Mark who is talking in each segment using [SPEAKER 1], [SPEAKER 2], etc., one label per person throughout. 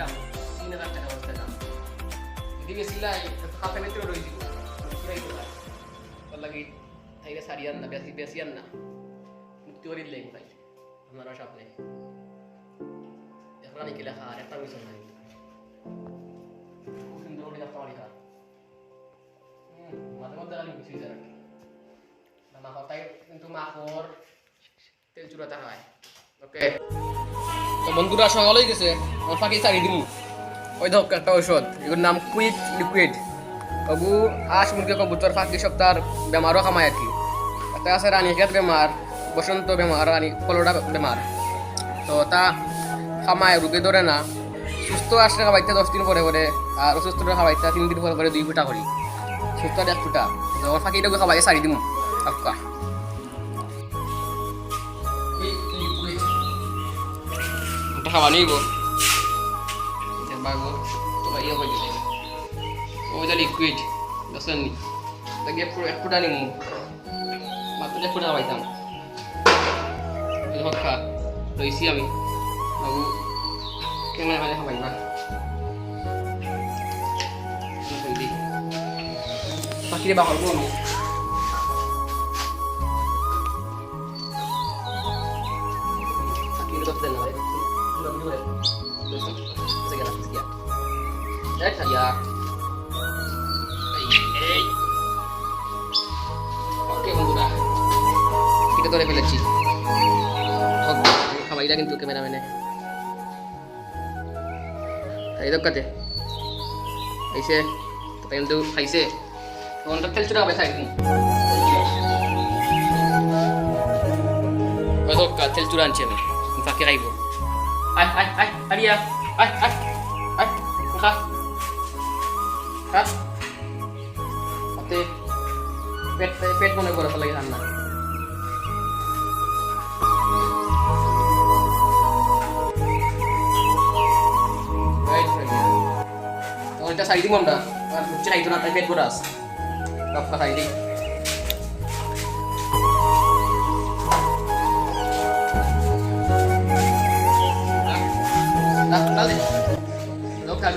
[SPEAKER 1] বেশিলাম তিন হাজার টাকা বলছিলাম যদি বেশিলাই হাতে ভিতরে রয়ে দিব ওর লাগি থাইলে শাড়ি আন না, বেশি বেশি আন না। মুক্তি করে দিলে ভাই আপনারা সামনে এখন নাকি লেখা, আর একটা মিশন নাই। সুন্দর করে যাত্রা মারি খার মাঝে মধ্যে খালি মিশিয়ে যায় আর কি কিন্তু মাখর তেল চুরাতে হয়। ওকে। তো বন্ধুরা হয়ে গেছে। ফাঁকি সারি দিমু ওই ধর একটা ঔষধ? এগুলোর নাম কুইক লিকুইড ওগু আশ মুরগি কবুতর ফাঁকি সপ্তাহ বেমারও কামায় আর কি একটা আছে রানীক্ষেত বেমার, বসন্ত বেমার, রানী কলোটা বেমার। তো তা খামায় রোগে ধরে না। সুস্থ আসলে খাবাইতে দশ দিন পরে পরে, আর অসুস্থটা খাবাইতে তিন দিন পরে পরে দুই ফুটা করি। সুস্থ এক ফুটা। যখন ফাঁকি এটাকে খাবাই সারি দিম। ওটা খাওয়া নিব বাবু তোমার ইয়ে হয়ে গেছে ওইটা লিকুইড দশেন নি তাকে এক ফুটা নিমু মাত্র এক ফুটা খাবাইতাম এই হকা আমি বাবু কেমন মানে খাবাইবা পাখিরে বাহর করব পাখিরে না ভাই Sige lang, sige. Eh, saya. এই ওকে বন্ধুরা ঠিক ধরে ফেলেছি হোক, খাবাইটা কিন্তু ক্যামেরাম্যানে এই দোকাতে খাইছে তাই কিন্তু খাইছে ফোনটা খেলছিল হবে খাই দোকা তেল চুরা আনছি আমি ফাঁকে খাইব আয় আয় আয় আরিয়া আয় আয় আয় খা খা হাতে পেট পেট মনে করে ফেলে রান্না এটা সাইড দিব আমরা আর হচ্ছে খাইতো না তাই পেট ভরা আছে কাপকা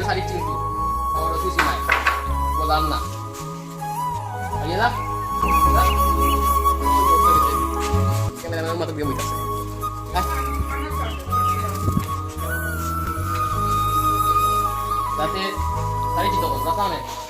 [SPEAKER 1] dari sari cinti mau dosi sinai bolan na aja lah Kamera-kamera mata dia muitas. Ah. Dati, tadi kita kok, datang nih.